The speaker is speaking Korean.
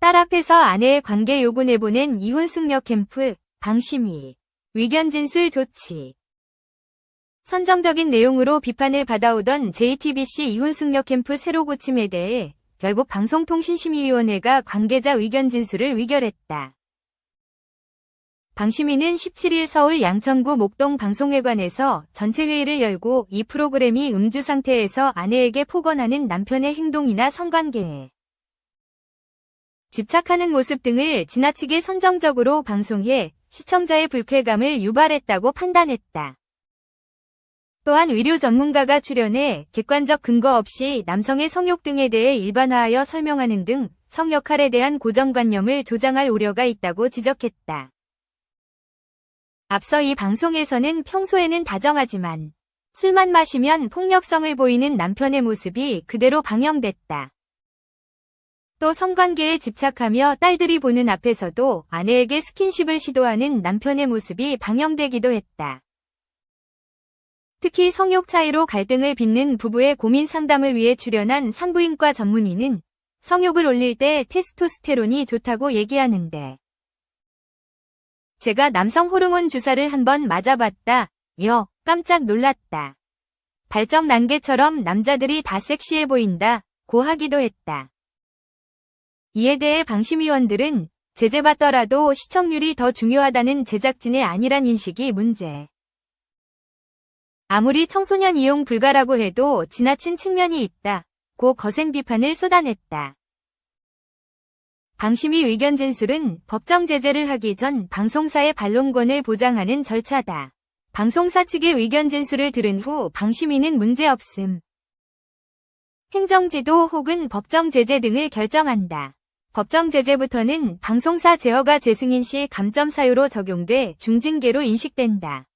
딸 앞에서 아내의 관계 요구 내보낸 이혼 숙녀 캠프, 방심위, 위견 진술 조치. 선정적인 내용으로 비판을 받아오던 JTBC 이혼 숙녀 캠프 새로 고침에 대해 결국 방송통신심의위원회가 관계자 의견 진술을 의결했다. 방심위는 17일 서울 양천구 목동 방송회관에서 전체 회의를 열고 이 프로그램이 음주 상태에서 아내에게 폭언하는 남편의 행동이나 성관계에 집착하는 모습 등을 지나치게 선정적으로 방송해 시청자의 불쾌감을 유발했다고 판단했다. 또한 의료 전문가가 출연해 객관적 근거 없이 남성의 성욕 등에 대해 일반화하여 설명하는 등 성역할에 대한 고정관념을 조장할 우려가 있다고 지적했다. 앞서 이 방송에서는 평소에는 다정하지만 술만 마시면 폭력성을 보이는 남편의 모습이 그대로 방영됐다. 또 성관계에 집착하며 딸들이 보는 앞에서도 아내에게 스킨십을 시도하는 남편의 모습이 방영되기도 했다. 특히 성욕 차이로 갈등을 빚는 부부의 고민 상담을 위해 출연한 산부인과 전문의는 성욕을 올릴 때 테스토스테론이 좋다고 얘기하는데 제가 남성 호르몬 주사를 한번 맞아봤다. 여, 깜짝 놀랐다. 발정 난개처럼 남자들이 다 섹시해 보인다. 고 하기도 했다. 이에 대해 방심위원들은 제재받더라도 시청률이 더 중요하다는 제작진의 아니란 인식이 문제. 아무리 청소년 이용 불가라고 해도 지나친 측면이 있다. 고 거센 비판을 쏟아냈다. 방심위 의견 진술은 법정 제재를 하기 전 방송사의 반론권을 보장하는 절차다. 방송사 측의 의견 진술을 들은 후 방심위는 문제없음. 행정지도 혹은 법정 제재 등을 결정한다. 법정 제재부터는 방송사 제어가 재승인 시 감점 사유로 적용돼 중징계로 인식된다.